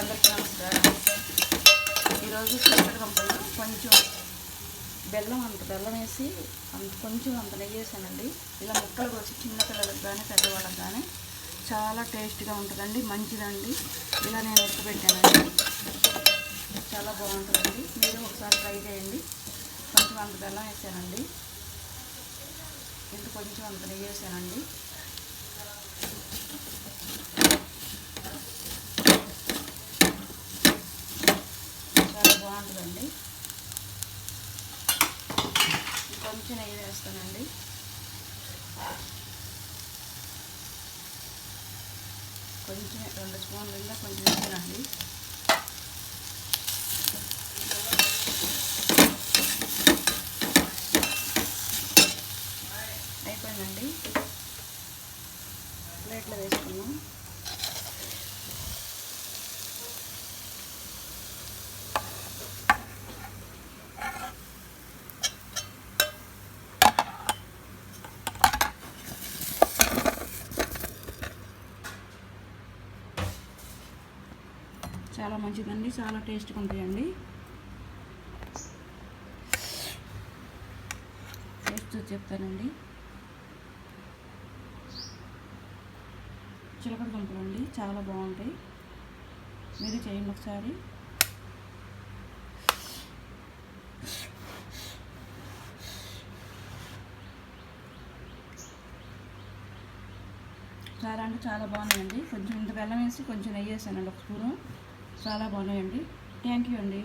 అందరికీ నమస్కారం ఈరోజు చిలకడ గంపలు కొంచెం బెల్లం అంత బెల్లం వేసి అంత కొంచెం అంత నెయ్యి వేసానండి. ఇలా ముక్కలు కోసి చిన్న పిల్లలకు కానీ పెద్దవాళ్ళకి కానీ చాలా టేస్ట్గా ఉంటుందండి మంచిదండి. ఇలా నేను ఉడకబెట్టానండి. చాలా బాగుంటుందండి. మీరు ఒకసారి ట్రై చేయండి. కొంచెం అంత బెల్లం వేసానండి. ఇంత కొంచెం అంత నెయ్యి వేసానండి చాలా బాగుంటుందండి. కొంచెం నెయ్యి వేస్తానండి. కొంచెం రెండు స్పూన్లు ఇంకా కొంచెం వేసానండి అయిపోయిందండి. ప్లేట్లో వేసుకున్నాం చాలా మంచిదండి చాలా టేస్ట్గా ఉంటాయండి. టేస్ట్ చెప్తానండి. చిలకడ దుంపలు అండి చాలా బాగుంటాయి. మీరు చేయండి ఒకసారి. చాలా అంటే చాలా బాగున్నాయండి. కొంచెం ఇంత బెల్లం వేసి కొంచెం నెయ్యి వేసానండి ఒక స్పూను. చాలా బాగున్నాయండి. థ్యాంక్ యూ అండి.